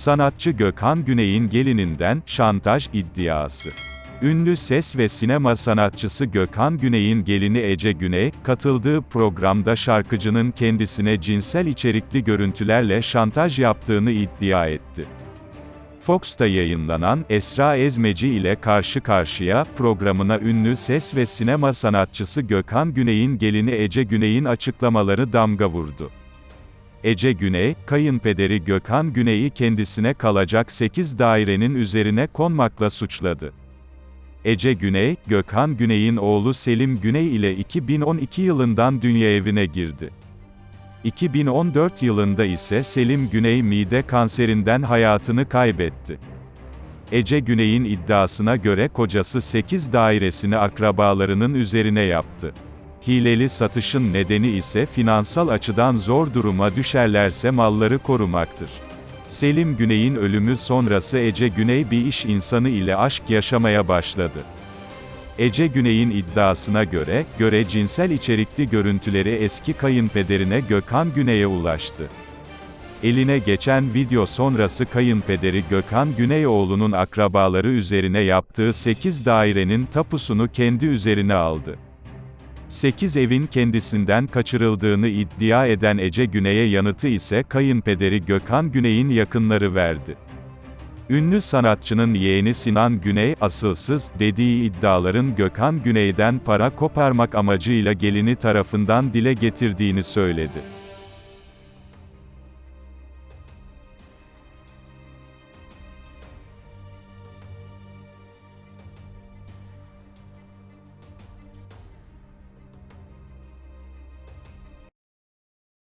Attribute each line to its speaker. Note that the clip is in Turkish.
Speaker 1: Sanatçı Gökhan Güney'in gelininden şantaj iddiası. Ünlü ses ve sinema sanatçısı Gökhan Güney'in gelini Ece Güney, katıldığı programda şarkıcının kendisine cinsel içerikli görüntülerle şantaj yaptığını iddia etti. Fox'ta yayınlanan Esra Ezmeci ile Karşı Karşıya programına ünlü ses ve sinema sanatçısı Gökhan Güney'in gelini Ece Güney'in açıklamaları damga vurdu. Ece Güney, kayınpederi Gökhan Güney'i kendisine kalacak 8 dairenin üzerine konmakla suçladı. Ece Güney, Gökhan Güney'in oğlu Selim Güney ile 2012 yılından dünya evine girdi. 2014 yılında ise Selim Güney mide kanserinden hayatını kaybetti. Ece Güney'in iddiasına göre kocası 8 dairesini akrabalarının üzerine yaptı. Hileli satışın nedeni ise finansal açıdan zor duruma düşerlerse malları korumaktır. Selim Güney'in ölümü sonrası Ece Güney bir iş insanı ile aşk yaşamaya başladı. Ece Güney'in iddiasına göre, göre cinsel içerikli görüntüleri eski kayınpederine Gökhan Güney'e ulaştı. Eline geçen video sonrası kayınpederi Gökhan Güneyoğlu'nun akrabaları üzerine yaptığı 8 dairenin tapusunu kendi üzerine aldı. 8 evin kendisinden kaçırıldığını iddia eden Ece Güney'e yanıtı ise kayınpederi Gökhan Güney'in yakınları verdi. Ünlü sanatçının yeğeni Sinan Güney, asılsız, dediği iddiaların Gökhan Güney'den para koparmak amacıyla gelini tarafından dile getirdiğini söyledi.